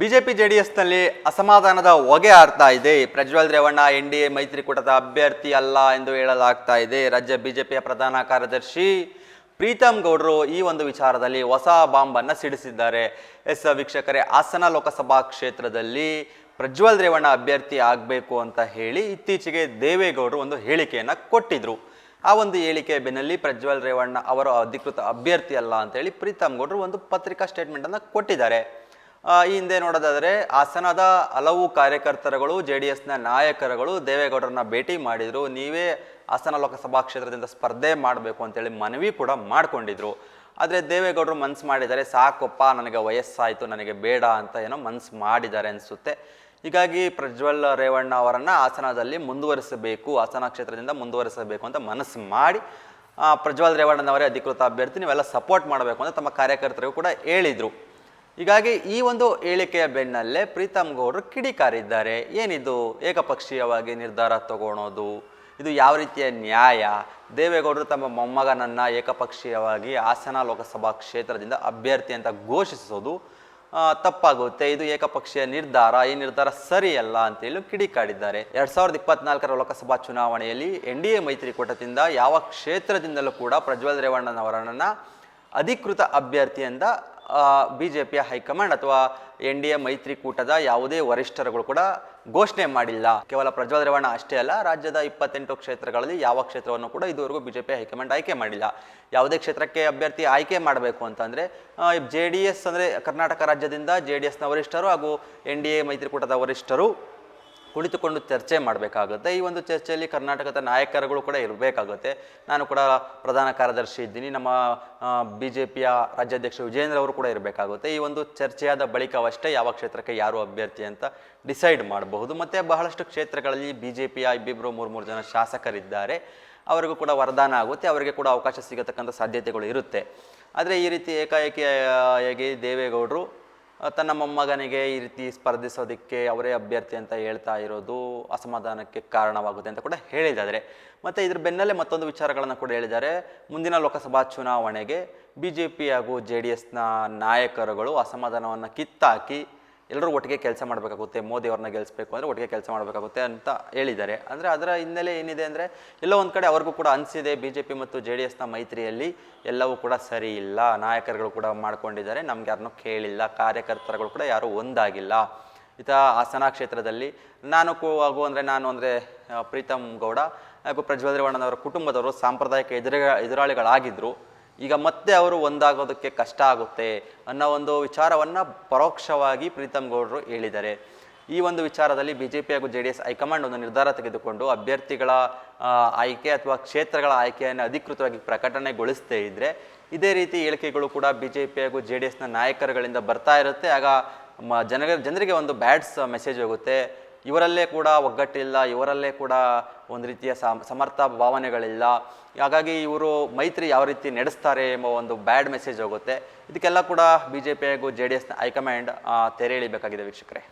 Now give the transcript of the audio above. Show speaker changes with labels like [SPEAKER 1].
[SPEAKER 1] BJP ಜೆಡಿಎಸ್ನಲ್ಲಿ ಅಸಮಾಧಾನದ ಹೊಗೆ ಆಡ್ತಾ ಇದೆ. Prajwal Revanna N D A ಮೈತ್ರಿಕೂಟದ ಅಭ್ಯರ್ಥಿ ಅಲ್ಲ ಎಂದು ಹೇಳಲಾಗ್ತಾ ಇದೆ. ರಾಜ್ಯ ಬಿಜೆಪಿಯ ಪ್ರಧಾನ ಕಾರ್ಯದರ್ಶಿ ಪ್ರೀತಮ್ ಗೌಡರು ಈ ಒಂದು ವಿಚಾರದಲ್ಲಿ ಹೊಸ ಬಾಂಬನ್ನು ಸಿಡಿಸಿದ್ದಾರೆ. ಎಸ್ ವೀಕ್ಷಕರೇ, ಹಾಸನ ಲೋಕಸಭಾ ಕ್ಷೇತ್ರದಲ್ಲಿ ಪ್ರಜ್ವಲ್ ರೇವಣ್ಣ ಅಭ್ಯರ್ಥಿ ಆಗಬೇಕು ಅಂತ ಹೇಳಿ ಇತ್ತೀಚೆಗೆ ದೇವೇಗೌಡರು ಒಂದು ಹೇಳಿಕೆಯನ್ನು ಕೊಟ್ಟಿದ್ರು. ಆ ಒಂದು ಹೇಳಿಕೆ ಬೆನ್ನಲ್ಲಿ ಪ್ರಜ್ವಲ್ ರೇವಣ್ಣ ಅವರು ಅಧಿಕೃತ ಅಭ್ಯರ್ಥಿ ಅಲ್ಲ ಅಂತೇಳಿ ಪ್ರೀತಮ್ ಗೌಡರು ಒಂದು ಪತ್ರಿಕಾ ಸ್ಟೇಟ್ಮೆಂಟನ್ನು ಕೊಟ್ಟಿದ್ದಾರೆ. ಈ ಹಿಂದೆ ನೋಡೋದಾದರೆ ಹಾಸನದ ಹಲವು ಕಾರ್ಯಕರ್ತರುಗಳು ಜೆ ಡಿ ಎಸ್ನ ನಾಯಕರುಗಳು ದೇವೇಗೌಡರನ್ನ ಭೇಟಿ ಮಾಡಿದರು. ನೀವೇ ಹಾಸನ ಲೋಕಸಭಾ ಕ್ಷೇತ್ರದಿಂದ ಸ್ಪರ್ಧೆ ಮಾಡಬೇಕು ಅಂತೇಳಿ ಮನವಿ ಕೂಡ ಮಾಡಿಕೊಂಡಿದ್ರು. ಆದರೆ ದೇವೇಗೌಡರು ಮನ್ಸು ಮಾಡಿದ್ದಾರೆ, ಸಾಕಪ್ಪ, ನನಗೆ ವಯಸ್ಸಾಯಿತು, ನನಗೆ ಬೇಡ ಅಂತ ಏನೋ ಮನ್ಸು ಮಾಡಿದ್ದಾರೆ ಅನಿಸುತ್ತೆ. ಹೀಗಾಗಿ ಪ್ರಜ್ವಲ್ ರೇವಣ್ಣ ಅವರನ್ನು ಹಾಸನದಲ್ಲಿ ಮುಂದುವರಿಸಬೇಕು, ಹಾಸನ ಕ್ಷೇತ್ರದಿಂದ ಮುಂದುವರಿಸಬೇಕು ಅಂತ ಮನಸ್ಸು ಮಾಡಿ ಪ್ರಜ್ವಲ್ ರೇವಣ್ಣನವರೇ ಅಧಿಕೃತ ಅಭ್ಯರ್ಥಿ, ನೀವೆಲ್ಲ ಸಪೋರ್ಟ್ ಮಾಡಬೇಕು ಅಂತ ತಮ್ಮ ಕಾರ್ಯಕರ್ತರಿಗೂ ಕೂಡ ಹೇಳಿದರು. ಹೀಗಾಗಿ ಈ ಒಂದು ಹೇಳಿಕೆಯ ಬೆನ್ನಲ್ಲೇ ಪ್ರೀತಮ್ ಗೌಡರು ಕಿಡಿಕಾರಿದ್ದಾರೆ. ಏನಿದು? ಏಕಪಕ್ಷೀಯವಾಗಿ ನಿರ್ಧಾರ ತಗೊಳೋದು? ಇದು ಯಾವ ರೀತಿಯ ನ್ಯಾಯ? ದೇವೇಗೌಡರು ತಮ್ಮ ಮೊಮ್ಮಗನನ್ನು ಏಕಪಕ್ಷೀಯವಾಗಿ ಹಾಸನ ಲೋಕಸಭಾ ಕ್ಷೇತ್ರದಿಂದ ಅಭ್ಯರ್ಥಿ ಅಂತ ಘೋಷಿಸೋದು ತಪ್ಪಾಗುತ್ತೆ. ಇದು ಏಕಪಕ್ಷೀಯ ನಿರ್ಧಾರ, ಈ ನಿರ್ಧಾರ ಸರಿಯಲ್ಲ ಅಂತೇಳಿ ಕಿಡಿಕಾಡಿದ್ದಾರೆ ಎರಡ್ ಸಾವಿರದ ಇಪ್ಪತ್ನಾಲ್ಕರ ಲೋಕಸಭಾ ಚುನಾವಣೆಯಲ್ಲಿ ಎನ್ ಡಿ ಎ ಮೈತ್ರಿಕೂಟದಿಂದ ಯಾವ ಕ್ಷೇತ್ರದಿಂದಲೂ ಕೂಡ ಪ್ರಜ್ವಲ್ ರೇವಣ್ಣನವರನ್ನ ಅಧಿಕೃತ ಅಭ್ಯರ್ಥಿಯಿಂದ ಬಿ ಜೆ ಪಿಯ ಹೈಕಮಾಂಡ್ ಅಥವಾ ಎನ್ ಡಿ ಎ ಮೈತ್ರಿಕೂಟದ ಯಾವುದೇ ವರಿಷ್ಠರುಗಳು ಕೂಡ ಘೋಷಣೆ ಮಾಡಿಲ್ಲ. ಕೇವಲ ಪ್ರಜ್ವಲ್ ಅಷ್ಟೇ ಅಲ್ಲ, ರಾಜ್ಯದ ಇಪ್ಪತ್ತೆಂಟು ಕ್ಷೇತ್ರಗಳಲ್ಲಿ ಯಾವ ಕ್ಷೇತ್ರವನ್ನು ಕೂಡ ಇದುವರೆಗೂ ಬಿ ಜೆ ಪಿ ಹೈಕಮಾಂಡ್ ಆಯ್ಕೆ ಮಾಡಿಲ್ಲ. ಯಾವುದೇ ಕ್ಷೇತ್ರಕ್ಕೆ ಅಭ್ಯರ್ಥಿ ಆಯ್ಕೆ ಮಾಡಬೇಕು ಅಂತಂದರೆ ಜೆ ಡಿ ಎಸ್ ಅಂದರೆ ಕರ್ನಾಟಕ ರಾಜ್ಯದಿಂದ ಜೆ ಡಿ ಎಸ್ನ ವರಿಷ್ಠರು ಹಾಗೂ ಎನ್ ಡಿ ಎ ಮೈತ್ರಿಕೂಟದ ವರಿಷ್ಠರು ಕುಳಿತುಕೊಂಡು ಚರ್ಚೆ ಮಾಡಬೇಕಾಗುತ್ತೆ. ಈ ಒಂದು ಚರ್ಚೆಯಲ್ಲಿ ಕರ್ನಾಟಕದ ನಾಯಕರುಗಳು ಕೂಡ ಇರಬೇಕಾಗುತ್ತೆ. ನಾನು ಕೂಡ ಪ್ರಧಾನ ಕಾರ್ಯದರ್ಶಿ ಇದ್ದೀನಿ. ನಮ್ಮ ಬಿ ಜೆ ಪಿಯ ರಾಜ್ಯಾಧ್ಯಕ್ಷ ವಿಜೇಂದ್ರ ಅವರು ಕೂಡ ಇರಬೇಕಾಗುತ್ತೆ. ಈ ಒಂದು ಚರ್ಚೆಯಾದ ಬಳಿಕವಷ್ಟೇ ಯಾವ ಕ್ಷೇತ್ರಕ್ಕೆ ಯಾರು ಅಭ್ಯರ್ಥಿ ಅಂತ ಡಿಸೈಡ್ ಮಾಡಬಹುದು. ಮತ್ತು ಬಹಳಷ್ಟು ಕ್ಷೇತ್ರಗಳಲ್ಲಿ ಬಿ ಜೆ ಪಿಯ ಇಬ್ಬಿಬ್ಬರು ಮೂರು ಮೂರು ಜನ ಶಾಸಕರಿದ್ದಾರೆ. ಅವರಿಗೂ ಕೂಡ ವರದಾನ ಆಗುತ್ತೆ. ಅವರಿಗೆ ಕೂಡ ಅವಕಾಶ ಸಿಗತಕ್ಕಂಥ ಸಾಧ್ಯತೆಗಳು ಇರುತ್ತೆ. ಆದರೆ ಈ ರೀತಿ ಏಕಾಏಕಿಯಾಗಿ ದೇವೇಗೌಡರು ತನ್ನ ಮೊಮ್ಮಗನಿಗೆ ಈ ರೀತಿ ಸ್ಪರ್ಧಿಸೋದಕ್ಕೆ ಅವರೇ ಅಭ್ಯರ್ಥಿ ಅಂತ ಹೇಳ್ತಾ ಇರೋದು ಅಸಮಾಧಾನಕ್ಕೆ ಕಾರಣವಾಗುತ್ತೆ ಅಂತ ಕೂಡ ಹೇಳಿದ್ದಾರೆ. ಮತ್ತು ಇದ್ರ ಬೆನ್ನಲ್ಲೇ ಮತ್ತೊಂದು ವಿಚಾರಗಳನ್ನು ಕೂಡ ಹೇಳಿದ್ದಾರೆ. ಮುಂದಿನ ಲೋಕಸಭಾ ಚುನಾವಣೆಗೆ ಬಿ ಜೆ ಪಿ ಹಾಗೂ ಜೆ ಡಿ ಎಸ್ನ ನಾಯಕರುಗಳು ಅಸಮಾಧಾನವನ್ನು ಕಿತ್ತಾಕಿ ಎಲ್ಲರೂ ಒಟ್ಟಿಗೆ ಕೆಲಸ ಮಾಡಬೇಕಾಗುತ್ತೆ, ಮೋದಿ ಅವ್ರನ್ನ ಗೆಲ್ಲಿಸ್ಬೇಕು ಅಂದರೆ ಒಟ್ಟಿಗೆ ಕೆಲಸ ಮಾಡಬೇಕಾಗುತ್ತೆ ಅಂತ ಹೇಳಿದ್ದಾರೆ. ಅಂದರೆ ಅದರ ಹಿನ್ನೆಲೆ ಏನಿದೆ ಅಂದರೆ ಎಲ್ಲೋ ಒಂದು ಕಡೆ ಅವ್ರಿಗೂ ಕೂಡ ಅನಿಸಿದೆ ಬಿ ಜೆ ಪಿ ಮತ್ತು ಜೆ ಡಿ ಎಸ್ನ ಮೈತ್ರಿಯಲ್ಲಿ ಎಲ್ಲವೂ ಕೂಡ ಸರಿ ಇಲ್ಲ, ನಾಯಕರುಗಳು ಕೂಡ ಮಾಡ್ಕೊಂಡಿದ್ದಾರೆ, ನಮ್ಗೆ ಯಾರನ್ನೂ ಕೇಳಿಲ್ಲ, ಕಾರ್ಯಕರ್ತರುಗಳು ಕೂಡ ಯಾರೂ ಒಂದಾಗಿಲ್ಲ. ಈತ ಹಾಸನ ಕ್ಷೇತ್ರದಲ್ಲಿ ನಾನು ಹಾಗೂ ಅಂದರೆ ನಾನು ಅಂದರೆ ಪ್ರೀತಮ್ ಗೌಡ ಹಾಗೂ ಪ್ರಜ್ವಲ್ ರೇವಣ್ಣನವರ ಕುಟುಂಬದವರು ಸಾಂಪ್ರದಾಯಿಕ ಎದುರ ಎದುರಾಳಿಗಳಾಗಿದ್ದರು ಈಗ ಮತ್ತೆ ಅವರು ಒಂದಾಗೋದಕ್ಕೆ ಕಷ್ಟ ಆಗುತ್ತೆ ಅನ್ನೋ ಒಂದು ವಿಚಾರವನ್ನು ಪರೋಕ್ಷವಾಗಿ ಪ್ರೀತಮ್ ಗೌಡರು ಹೇಳಿದ್ದಾರೆ. ಈ ಒಂದು ವಿಚಾರದಲ್ಲಿ ಬಿ ಜೆ ಪಿ ಹಾಗೂ J D S high command ಒಂದು ನಿರ್ಧಾರ ತೆಗೆದುಕೊಂಡು ಅಭ್ಯರ್ಥಿಗಳ ಆಯ್ಕೆ ಅಥವಾ ಕ್ಷೇತ್ರಗಳ ಆಯ್ಕೆಯನ್ನು ಅಧಿಕೃತವಾಗಿ ಪ್ರಕಟಣೆಗೊಳಿಸದೇ ಇದ್ದರೆ ಇದೇ ರೀತಿ ಹೇಳಿಕೆಗಳು ಕೂಡ ಬಿ ಜೆ ಪಿ ಹಾಗೂ ಜೆ ಡಿ ಎಸ್ನ ನಾಯಕರುಗಳಿಂದ ಬರ್ತಾ ಇರುತ್ತೆ. ಆಗ ಮ ಜನರಿಗೆ ಒಂದು ಬ್ಯಾಡ್ಸ್ ಮೆಸೇಜ್ ಹೋಗುತ್ತೆ. ಇವರಲ್ಲೇ ಕೂಡ ಒಗ್ಗಟ್ಟಿಲ್ಲ, ಇವರಲ್ಲೇ ಕೂಡ ಒಂದು ರೀತಿಯ ಸಮರ್ಥ ಭಾವನೆಗಳಿಲ್ಲ. ಹಾಗಾಗಿ ಇವರು ಮೈತ್ರಿ ಯಾವ ರೀತಿ ನಡೆಸ್ತಾರೆ ಎಂಬ ಒಂದು ಬ್ಯಾಡ್ ಮೆಸೇಜ್ ಹೋಗುತ್ತೆ. ಇದಕ್ಕೆಲ್ಲ ಕೂಡ ಬಿ ಜೆ ಪಿ ಹಾಗೂ ಜೆ ಡಿ ಎಸ್ನ ಹೈಕಮಾಂಡ್ ತೆರೆ ಇಳಿಬೇಕಾಗಿದೆ ವೀಕ್ಷಕರೇ.